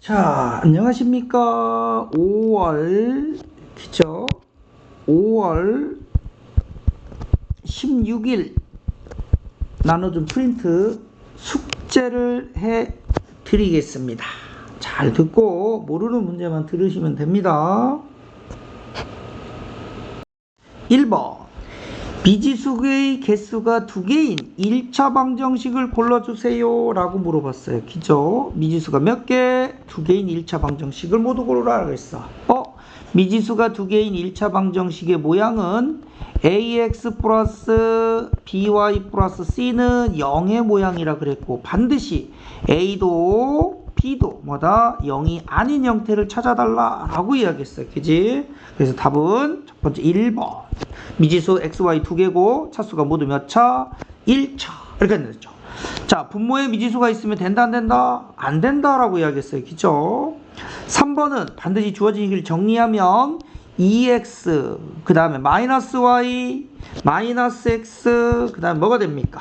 자, 안녕하십니까. 5월, 그죠? 5월 16일 나눠준 프린트 숙제를 해 드리겠습니다. 잘 듣고 모르는 문제만 들으시면 됩니다. 1번. 미지수의 개수가 두 개인 1차 방정식을 골라주세요 라고 물어봤어요. 그죠? 미지수가 몇 개? 두 개인 1차 방정식을 모두 고르라 그랬어. 어? 미지수가 두 개인 1차 방정식의 모양은 ax 플러스 by 플러스 c는 0의 모양이라 그랬고 반드시 a도 b도 뭐다 0이 아닌 형태를 찾아달라 라고 이야기했어요. 그지? 그래서 답은 첫 번째 1번 미지수 xy 두 개고 차수가 모두 몇 차? 1차 이렇게 됐죠. 자 분모에 미지수가 있으면 된다 안 된다? 안 된다라고 이야기했어요. 그죠? 3번은 반드시 주어진 얘기를 정리하면 2x 그 다음에 마이너스 y 마이너스 x 그 다음에 뭐가 됩니까?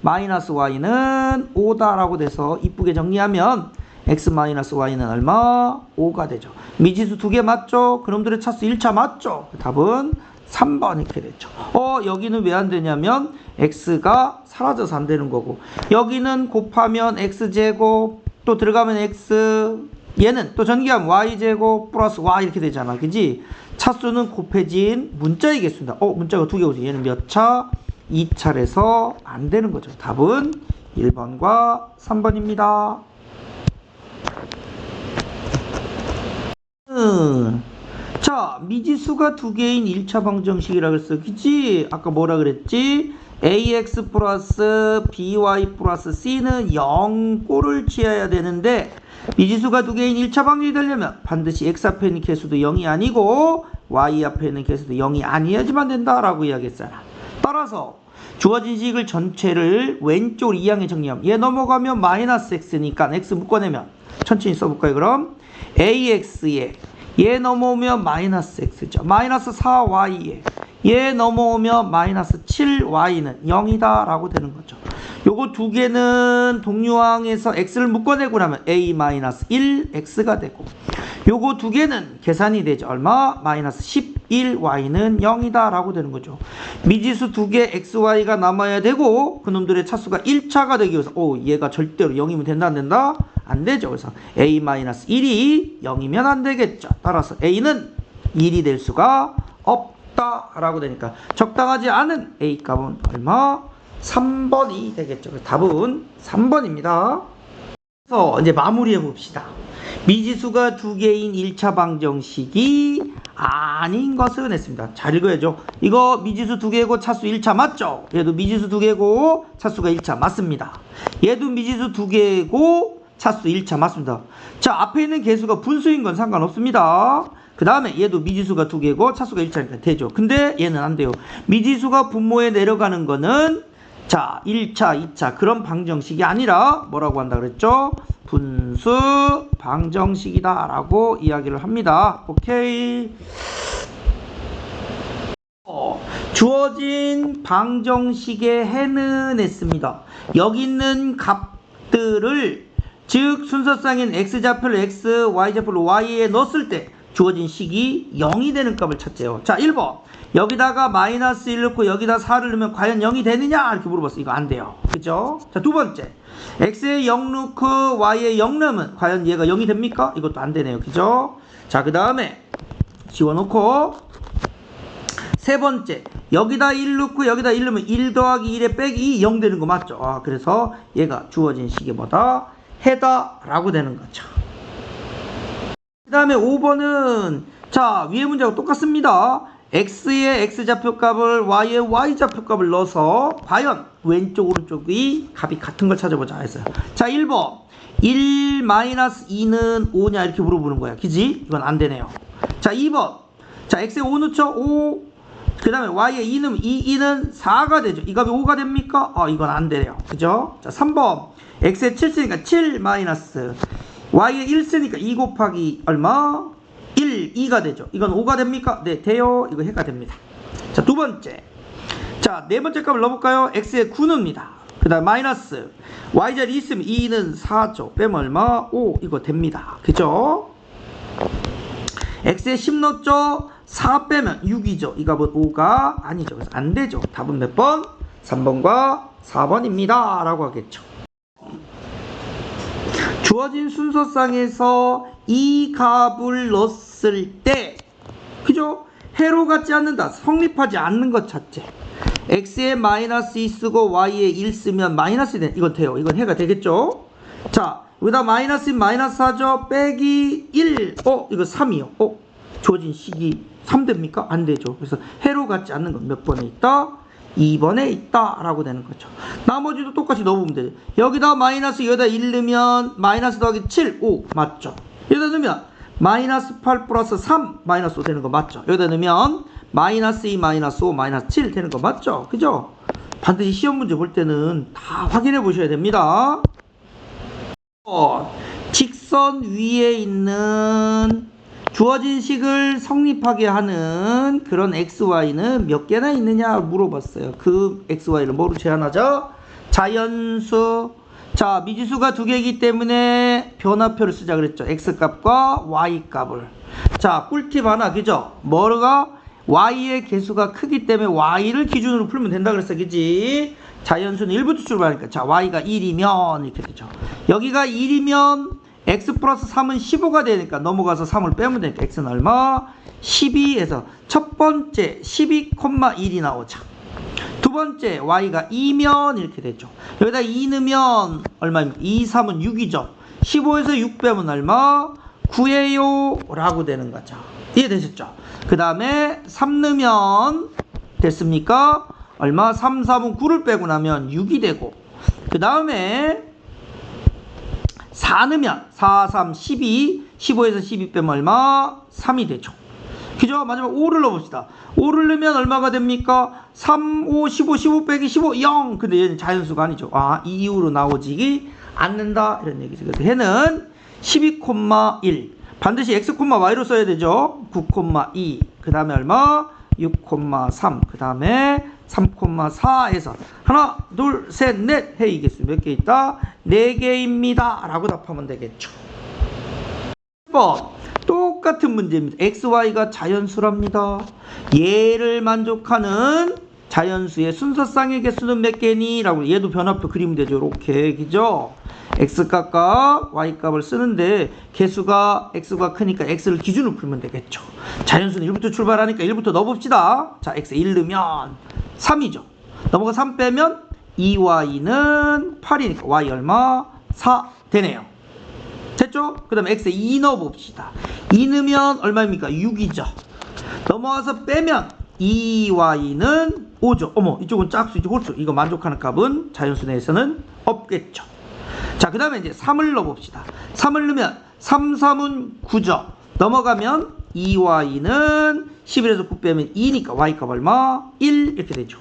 마이너스 y는 5다라고 돼서 이쁘게 정리하면 x 마이너스 y는 얼마? 5가 되죠. 미지수 두 개 맞죠? 그놈들의 차수 1차 맞죠? 답은 3번 이렇게 됐죠. 어, 여기는 왜 안 되냐면 x가 사라져서 안 되는 거고 여기는 곱하면 x제곱 또 들어가면 x 얘는 또 전기하면 y제곱 플러스 y 이렇게 되잖아. 그지? 차수는 곱해진 문자의 개수입니다. 어, 문자가 두 개 오지. 얘는 몇 차? 2차래서 안 되는 거죠. 답은 1번과 3번입니다. 음. 자, 미지수가 두 개인 1차 방정식이라 그랬어. 그치? 아까 뭐라 그랬지? ax 플러스 by 플러스 c는 0꼴을 취해야 되는데 미지수가 두 개인 1차 방정식이 되려면 반드시 x 앞에 있는 개수도 0이 아니고 y 앞에 있는 개수도 0이 아니어야지만 된다라고 이야기했잖아. 따라서 주어진 식을 전체를 왼쪽 이항에 정리하면 얘 넘어가면 마이너스 x니까 x 묶어내면 천천히 써볼까요 그럼 ax에 얘 넘어오면 마이너스 x죠 마이너스 4y에 얘 넘어오면 마이너스 7y는 0이다 라고 되는 거죠 요거 두 개는 동류항에서 x를 묶어내고 나면 a 마이너스 1x가 되고 요거 두 개는 계산이 되죠 얼마? 마이너스 11y는 0이다 라고 되는 거죠 미지수 두 개 xy가 남아야 되고 그놈들의 차수가 1차가 되기 위해서 오 얘가 절대로 0이면 된다 안 된다? 안 되죠 그래서 a-1이 0이면 안 되겠죠 따라서 a는 1이 될 수가 없다 라고 되니까 적당하지 않은 a 값은 얼마? 3번이 되겠죠 답은 3번입니다 그래서 이제 마무리해 봅시다 미지수가 두 개인 1차 방정식이 아닌 것은 했습니다. 잘 읽어야죠. 이거 미지수 두 개고 차수 1차 맞죠? 얘도 미지수 두 개고 차수가 1차 맞습니다. 얘도 미지수 두 개고 차수 1차 맞습니다. 자, 앞에 있는 개수가 분수인 건 상관없습니다. 그 다음에 얘도 미지수가 두 개고 차수가 1차니까 되죠. 근데 얘는 안 돼요. 미지수가 분모에 내려가는 거는 자, 1차, 2차 그런 방정식이 아니라 뭐라고 한다 그랬죠? 분수 방정식이다 라고 이야기를 합니다. 오케이. 어, 주어진 방정식의 해는 했습니다. 여기 있는 값들을 즉 순서상인 x좌표를 x, y좌표를 y에 넣었을 때 주어진 식이 0이 되는 값을 찾재요. 자, 1번. 여기다가 마이너스 1 넣고 여기다 4를 넣으면 과연 0이 되느냐? 이렇게 물어봤어요. 이거 안 돼요. 그죠? 자, 두 번째. x에 0 넣고 y에 0 넣으면 과연 얘가 0이 됩니까? 이것도 안 되네요. 그죠? 자, 그 다음에 지워놓고 세 번째. 여기다 1 넣고 여기다 1 넣으면 1 더하기 1에 빼기 2 0 되는 거 맞죠? 아, 그래서 얘가 주어진 식이 뭐다? 해다라고 되는 거죠. 그 다음에 5번은 자 위에 문제하고 똑같습니다. x의 x좌표 값을 y의 y좌표 값을 넣어서 과연 왼쪽 오른쪽이 값이 같은 걸 찾아보자 했어요. 자 1번 1 마이너스 2는 5냐 이렇게 물어보는 거야. 그지? 이건 안 되네요. 자 2번 자 x에 5 넣죠? 5. 그 다음에 y에 2 넣으면 2, 2는 4가 되죠. 이 값이 5가 됩니까? 아 이건 안 되네요. 그죠? 자 3번 x에 7 쓰니까 7 마이너스 y에 1 쓰니까 2 곱하기 얼마? 1, 2가 되죠. 이건 5가 됩니까? 네, 돼요. 이거 해가 됩니다. 자, 두 번째. 자, 네 번째 값을 넣어볼까요? x에 9 넣습니다. 그 다음 마이너스 y자리 있으면 2는 4죠. 빼면 얼마? 5 이거 됩니다. 그죠? x에 10 넣었죠? 4 빼면 6이죠. 이 값은 5가 아니죠. 그래서 안 되죠. 답은 몇 번? 3번과 4번입니다. 라고 하겠죠. 주어진 순서상에서 이 값을 넣었을 때 그죠? 해로 같지 않는다. 성립하지 않는 것 자체. x에 마이너스 2 쓰고 y에 1 쓰면 마이너스 돼. 이건 돼요. 이건 해가 되겠죠? 자, 여기다 마이너스 마이너스 하죠. 빼기 1. 어, 이거 3이요. 어, 주어진 식이 3 됩니까? 안 되죠. 그래서 해로 같지 않는 건 몇 번에 있다? 2번에 있다 라고 되는 거죠. 나머지도 똑같이 넣어보면 돼요 여기다 마이너스 여기다 1 넣으면 마이너스 더하기 7 5 맞죠? 여기다 넣으면 마이너스 8 플러스 3 마이너스 5 되는 거 맞죠? 여기다 넣으면 마이너스 2 마이너스 5 마이너스 7 되는 거 맞죠? 그죠? 반드시 시험 문제 볼 때는 다 확인해 보셔야 됩니다. 어, 직선 위에 있는 주어진 식을 성립하게 하는 그런 xy는 몇 개나 있느냐 물어봤어요. 그 xy를 뭐로 제한하죠? 자연수. 자, 미지수가 두 개이기 때문에 변화표를 쓰자 그랬죠. x값과 y값을. 자, 꿀팁 하나, 그죠? 뭐가? y의 개수가 크기 때문에 y를 기준으로 풀면 된다 그랬어, 그지? 자연수는 1부터 출발하니까. 자, y가 1이면 이렇게 되죠. 여기가 1이면 x 플러스 3은 15가 되니까 넘어가서 3을 빼면 되니까 x는 얼마? 12에서 첫 번째 12,1이 나오죠. 두 번째 y가 2면 이렇게 되죠. 여기다 2 넣으면 얼마입니까? 2, 3은 6이죠. 15에서 6 빼면 얼마? 9예요 라고 되는 거죠. 이해되셨죠? 그 다음에 3 넣으면 됐습니까? 얼마? 3, 3은 9를 빼고 나면 6이 되고 그 다음에 4 넣으면 4, 3, 12 15에서 12 빼면 얼마? 3이 되죠. 그죠? 마지막 5를 넣어봅시다. 5를 넣으면 얼마가 됩니까? 3, 5, 15, 15 빼기 15, 0. 근데 얘는 자연수가 아니죠. 아, 이 이후로 나오지 않는다. 이런 얘기죠. 그래서 해는 12,1. 반드시 x, y로 써야 되죠. 9,2. 그 다음에 얼마? 6,3. 그 다음에 3,4에서 하나, 둘, 셋, 넷 해 이겠수 몇 개 있다? 4개입니다. 라고 답하면 되겠죠. 1번 똑같은 문제입니다. XY가 자연수랍니다. 얘를 만족하는 자연수의 순서쌍의 개수는 몇 개니? 라고 얘도 변화표 그리면 되죠. 이렇게 그죠? X값과 Y값을 쓰는데 개수가 X가 크니까 X를 기준으로 풀면 되겠죠. 자연수는 1부터 출발하니까 1부터 넣어봅시다. 자, X 1 넣으면 3이죠. 넘어가 3 빼면 2Y는 8이니까 Y 얼마? 4 되네요. 됐죠? 그 다음에 x에 2 넣어봅시다. 2 넣으면 얼마입니까? 6이죠. 넘어와서 빼면 2y는 5죠. 어머, 이쪽은 짝수이죠. 홀수. 이거 만족하는 값은 자연수 내에서는 없겠죠. 자, 그 다음에 이제 3을 넣어봅시다. 3을 넣으면 3, 3은 9죠. 넘어가면 2y는 11에서 9 빼면 2니까 y값 얼마? 1 이렇게 되죠.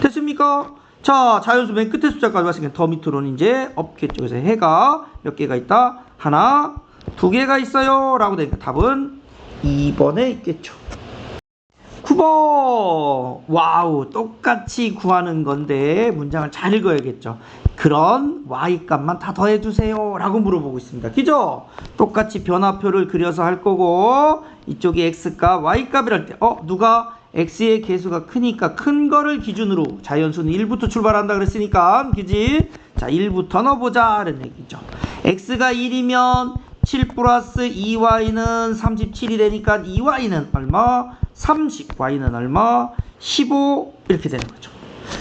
됐습니까? 자, 자연수 맨 끝에 숫자까지 왔으니까 더 밑으로는 이제 없겠죠. 그래서 해가 몇 개가 있다? 하나, 두 개가 있어요. 라고 되니까 답은 2번에 있겠죠. 9번. 와우. 똑같이 구하는 건데 문장을 잘 읽어야겠죠. 그런 y값만 다 더해 주세요. 라고 물어보고 있습니다. 그죠? 똑같이 변화표를 그려서 할 거고 이쪽이 x값, y값이랄 때 어? 누가 x의 개수가 크니까 큰 거를 기준으로 자연수는 1부터 출발한다 그랬으니까 그지? 자 1부터 넣어보자 이런 얘기죠. x가 1이면 7 플러스 2y는 37이 되니까 2y는 얼마? 30, y는 얼마? 15 이렇게 되는 거죠.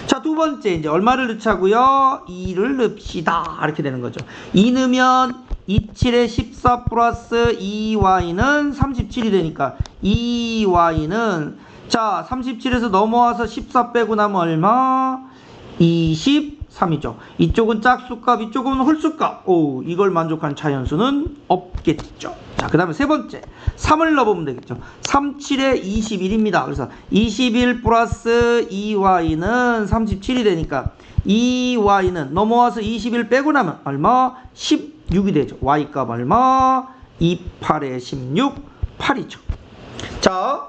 자, 두 번째 이제 얼마를 넣자고요? 2를 넣읍시다. 이렇게 되는 거죠. 2 넣으면 27에 14 플러스 2y는 37이 되니까 2y는 자, 37에서 넘어와서 14 빼고 나면 얼마? 23이죠. 이쪽은 짝수값, 이쪽은 홀수값. 오, 이걸 만족한 자연수는 없겠죠. 자, 그 다음에 세 번째. 3을 넣어보면 되겠죠. 3, 7에 21입니다. 그래서 21 플러스 2y는 37이 되니까 2y는 넘어와서 21 빼고 나면 얼마? 16이 되죠. y값 얼마? 28에 16, 8이죠. 자,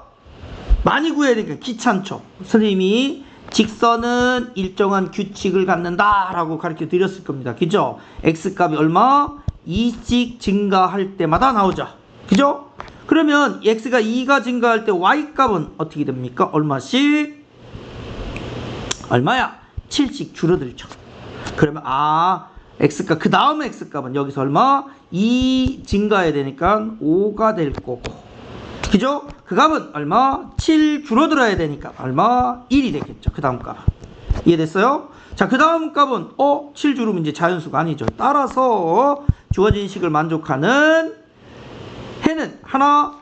많이 구해야 되니까 귀찮죠. 선생님이 직선은 일정한 규칙을 갖는다라고 가르쳐 드렸을 겁니다. 그죠? x 값이 얼마? 2씩 증가할 때마다 나오죠. 그죠? 그러면 x가 2가 증가할 때 y 값은 어떻게 됩니까? 얼마씩? 얼마야? 7씩 줄어들죠. 그러면 아 x값 그 다음 x값은 여기서 얼마? 2 증가해야 되니까 5가 될 거고 그죠? 그 값은 얼마? 7 줄어들어야 되니까 얼마? 1이 되겠죠. 그 다음 값은. 이해됐어요? 자, 그 다음 값은 어? 7 줄으면 이제 자연수가 아니죠. 따라서 주어진 식을 만족하는 해는 하나,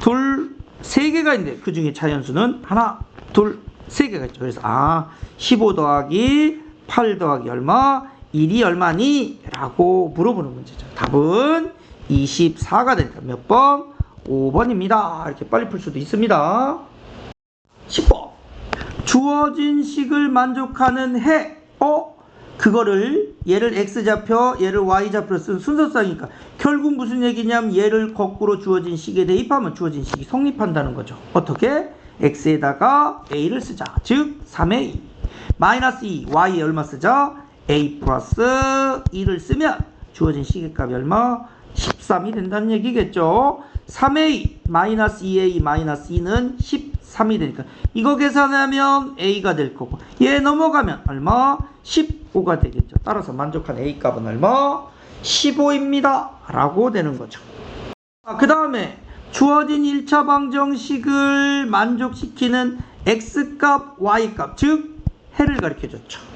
둘, 세 개가 있는데 그 중에 자연수는 하나, 둘, 세 개가 있죠. 그래서 아, 15 더하기 8 더하기 얼마? 1이 얼마니? 라고 물어보는 문제죠. 답은 24가 되니까 몇 번? 5번입니다. 이렇게 빨리 풀 수도 있습니다. 10번. 주어진 식을 만족하는 해. 어? 그거를 얘를 x좌표, 얘를 y좌표로 쓴 순서상이니까 결국 무슨 얘기냐면 얘를 거꾸로 주어진 식에 대입하면 주어진 식이 성립한다는 거죠. 어떻게? x에다가 a를 쓰자. 즉 3a 마이너스 2 y에 얼마 쓰자? a 플러스 2를 쓰면 주어진 식의 값이 얼마? 13이 된다는 얘기겠죠. 3a 마이너스 2a 마이너스 2는 13이 되니까 이거 계산하면 a가 될 거고 얘 넘어가면 얼마? 15가 되겠죠. 따라서 만족한 a 값은 얼마? 15입니다. 라고 되는 거죠. 그 다음에 주어진 1차 방정식을 만족시키는 x값, y값, 즉 해를 가르쳐 줬죠.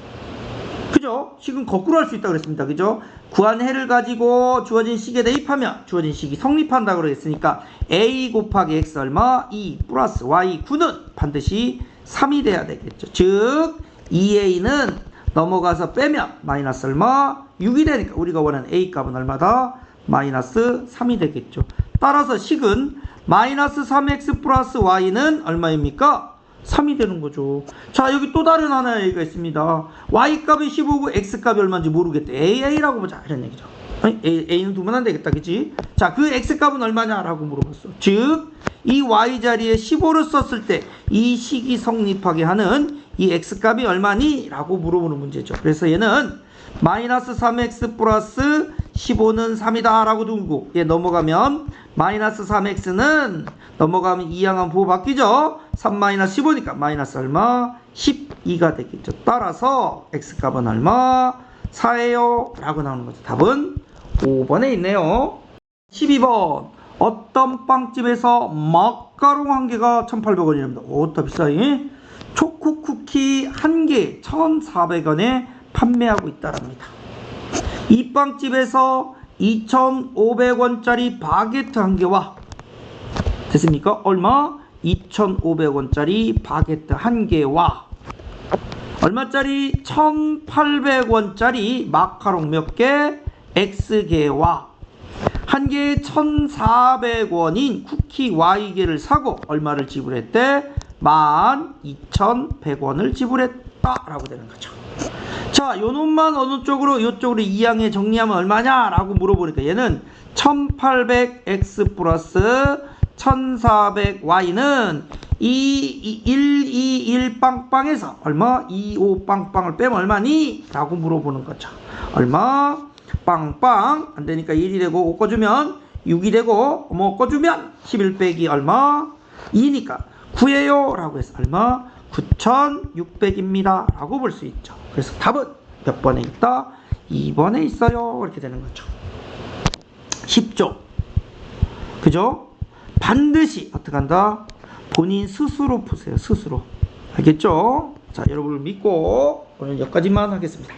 그죠? 식은 거꾸로 할 수 있다고 그랬습니다. 그죠? 구한 해를 가지고 주어진 식에 대입하면 주어진 식이 성립한다고 그랬으니까 a 곱하기 x 얼마? 2 플러스 y 9는 반드시 3이 돼야 되겠죠. 즉 2a는 넘어가서 빼면 마이너스 얼마? 6이 되니까 우리가 원하는 a 값은 얼마다? 마이너스 3이 되겠죠. 따라서 식은 마이너스 3x 플러스 y는 얼마입니까? 3이 되는 거죠. 자, 여기 또 다른 하나의 얘기가 있습니다. y값이 15고 x값이 얼마인지 모르겠대. AA라고 보자. 이런 얘기죠. A, A는 두면 안 되겠다. 그치? 자, 그 x값은 얼마냐라고 물어봤어. 즉, 이 y 자리에 15를 썼을 때 이 식이 성립하게 하는 이 x값이 얼마니? 라고 물어보는 문제죠. 그래서 얘는 마이너스 3x 플러스 15는 3이다 라고 두고 얘 넘어가면 마이너스 3x는 넘어가면 이항한 부호 바뀌죠? 3 마이너스 15니까 마이너스 얼마? 12가 되겠죠. 따라서 x값은 얼마? 4예요? 라고 나오는 거죠. 답은 5번에 있네요. 12번. 어떤 빵집에서 마카롱 한 개가 1,800원이랍니다. 어따 비싸이? 초코 쿠키 한 개 1,400원에 판매하고 있다랍니다. 이 빵집에서 2,500원짜리 바게트 한 개와 됐습니까? 얼마? 2,500원짜리 바게트 한 개와 얼마짜리? 1,800원짜리 마카롱 몇 개? X개와 한 개에 1,400원인 쿠키 Y개를 사고 얼마를 지불했대? 12,100원을 지불했다라고 되는 거죠. 자, 요 놈만 어느 쪽으로 요쪽으로 이항에 정리하면 얼마냐라고 물어보니까 얘는 1800x 플러스 1400y는 이121 빵빵에서 얼마? 25 빵빵을 빼면 얼마니? 라고 물어보는 거죠. 얼마? 빵빵 안 되니까 1이 되고 5 꺼주면 6이 되고 뭐 꺼주면 11 빼기 얼마? 2니까 9예요 라고 해서 얼마? 9600입니다 라고 볼 수 있죠 그래서 답은 몇 번에 있다? 2번에 있어요 이렇게 되는 거죠 10조 그죠? 반드시 어떻게 한다? 본인 스스로 푸세요 스스로 알겠죠? 자 여러분을 믿고 오늘 여기까지만 하겠습니다